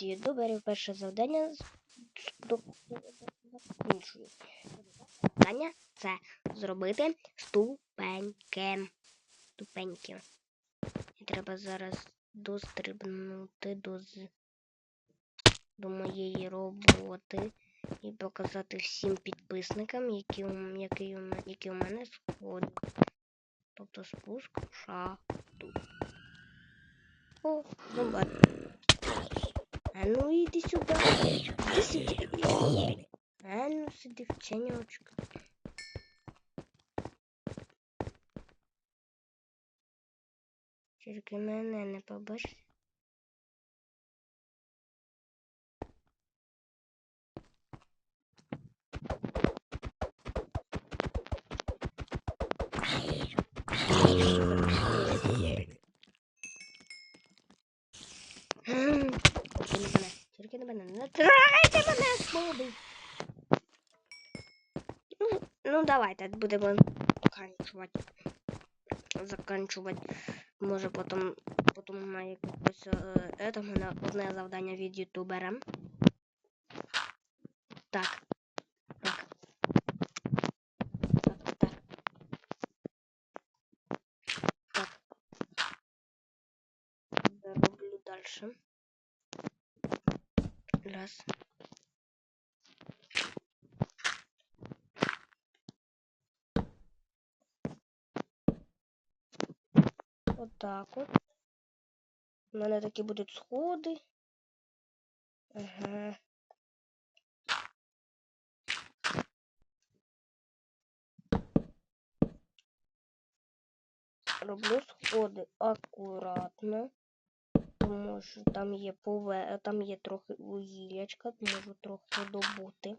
Привіт, ютубери. Перше завдання закінчую. Завдання це зробити ступеньки. Ступеньки. І треба зараз дострибнути до, до моєї роботи і показати всім підписникам, які, у які, у які у мене сходи. Тобто спуск в шахту. О, зомбар. А ну иди сюда. Иди сиди. А ну сиди в тенечку. Тільки мене не побачиш. М, Не мене, тільки не мене. Не трогайте мене слабий. Ну, ну давайте будемо заканчувати. Заканчувати. Може потім, потім на якось е, это, в мене одне завдання від ютубера. Так. Так, так. Так. Зароблю дальше. Раз. Вот так вот. У мене такі будуть сходи. Ага. Роблю сходи акуратно. Тому що там є пове... там є трохи вугілячка, можу трохи добути.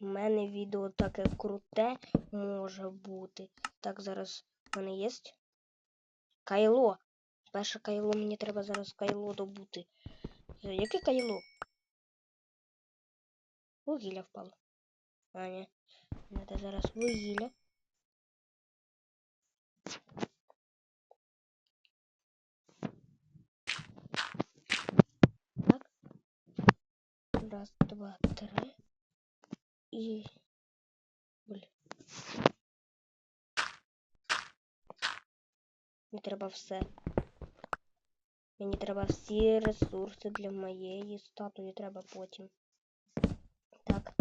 У мене відео таке круте може бути. Так, зараз в мене є кайло. Перше кайло мені треба зараз кайло добути. Е, Яке кайло? Вугілля впало. А, ні. Треба зараз вугілля. Раз, два, три. І. Блін. Мені треба все. Мені треба всі ресурси для моєї статуї треба потім. Так.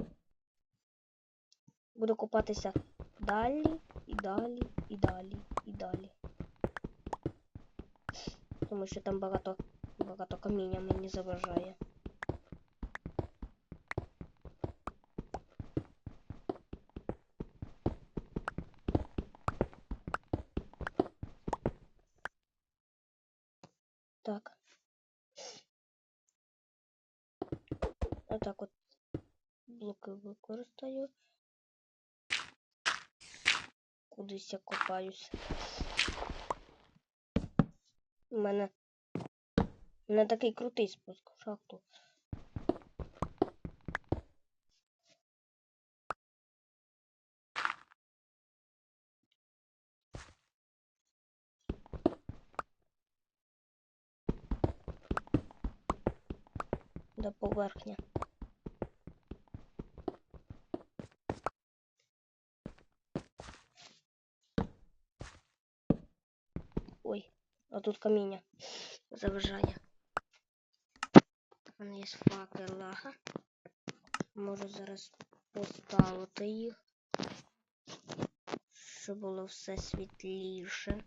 Буду купатися далі і далі, і далі, і далі. Тому що там багато, багато каміння мені заважає. Так. Отак от блоки використаю. Кудись я копаюсь. У мене, у мене такий крутий спуск в шахту. До поверхня. Ой, а тут каміння заважає. У мене є факела. Можу зараз поставити їх, щоб було все світліше.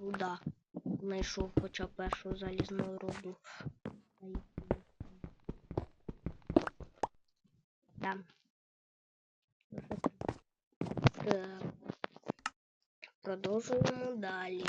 Руда. Знайшов хоча першу залізну руду. Там. Так. Продовжуємо далі.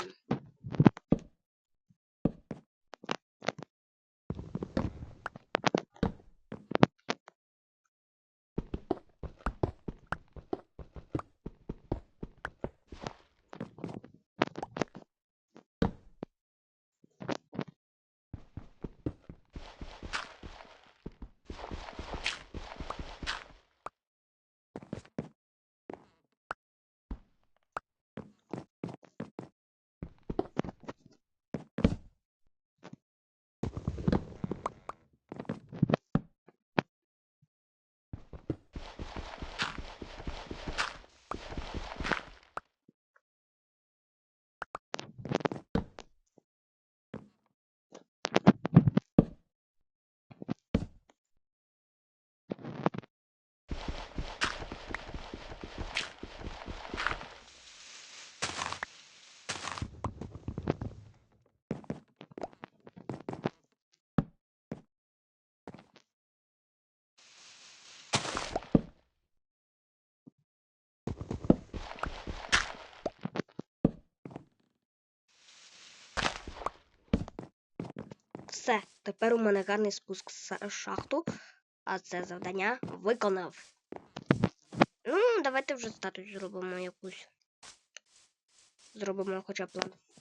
Все, тепер у мене гарний спуск в шахту, а це завдання виконав. Ну, давайте вже статус зробимо якусь. Зробимо хоча б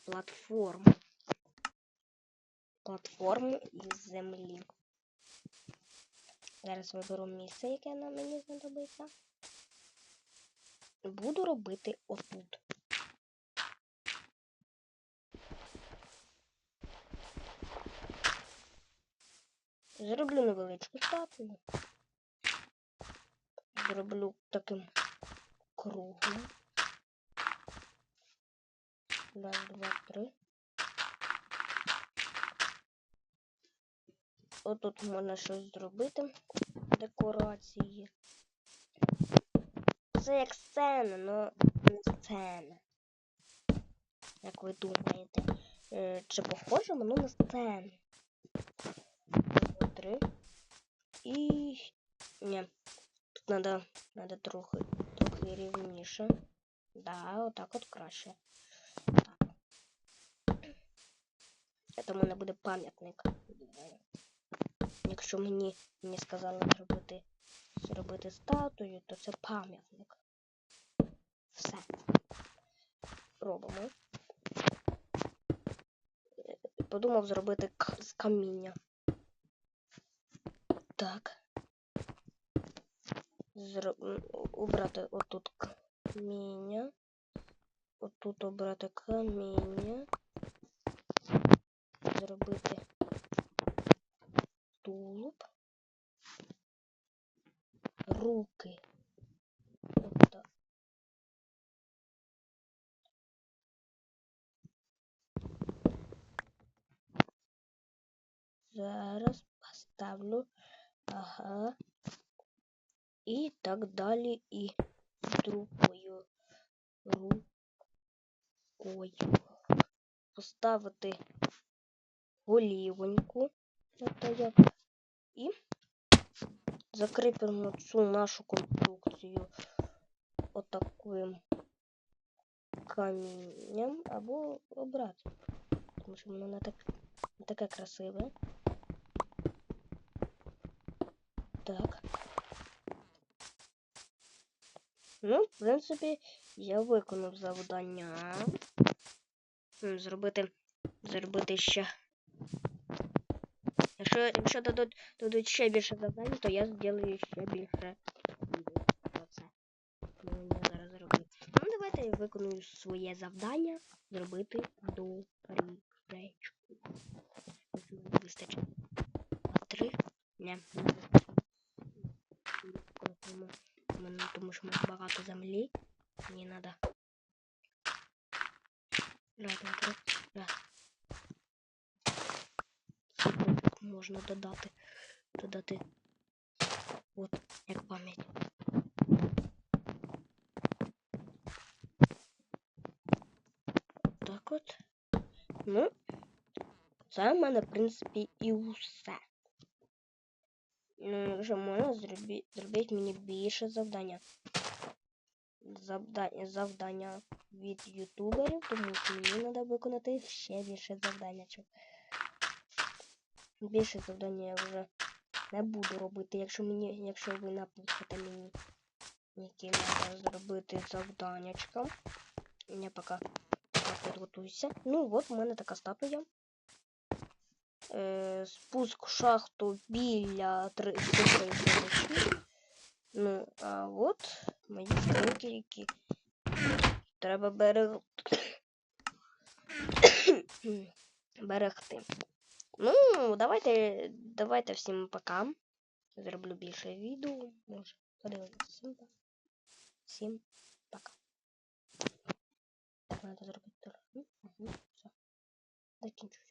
платформу. Платформу із землі. Зараз виберу місце, яке нам мені знадобиться. Буду робити отут. Зроблю невеличку статую. Зроблю таким круглим. Раз, два, три. Отут можна щось зробити. Декорації. Це як сцена, но не сцена. Як ви думаєте? Е, Чи похоже воно на сцену? Два, три. І. Ні. Тут надо, надо трохи, трохи рівніше. Да, отак от краще. Це в мене буде пам'ятник. Якщо мені, мені сказали зробити, зробити статую, то це пам'ятник. Все. Робимо. Подумав зробити з каміння. Так. Зро... м, Убрати отут каміння. Отут обрати каміння. Зробити тулуб. Руки. Отак. Зараз поставлю. Ага. І так далі і другою рукою. Поставити голівоньку. І закріпимо цю нашу конструкцію отаким камінням або обрати. Тому що воно не, так, не таке красиве. Так. Ну, в принципі, я виконав завдання. Зробити, зробити ще. Якщо, якщо дадуть, дадуть ще більше завдань, то я зроблю ще більше. Ну. Ну, давайте я виконую своє завдання зробити до річку. Вистачить. Три? Не, тому- Тому що в мене багато землі. Мені треба. Раз, два, три. Раз. Тут можна додати. Додати. От, як пам'ять. Так от. Ну, це в мене, в принципі, і усе. Ну, вже можна зробити, зробити мені більше завдання. Завдання, завдання від ютуберів, тому що мені треба виконати ще більше завдання. Більше завдання я вже не буду робити, якщо мені, якщо ви напишете мені, які треба зробити завданнячка. Я поки, поки підготуюся. Ну, от у мене така статуя е, спуск в шахту біля 33 ночі. Ну, а от мої стрілки ріки. Треба берег... берегти. Ну, давайте давайте всім пока. Зроблю більше відео. Може, подивитися всім пока. Всім пока. Так, треба зробити. Угу, все. Закінчу.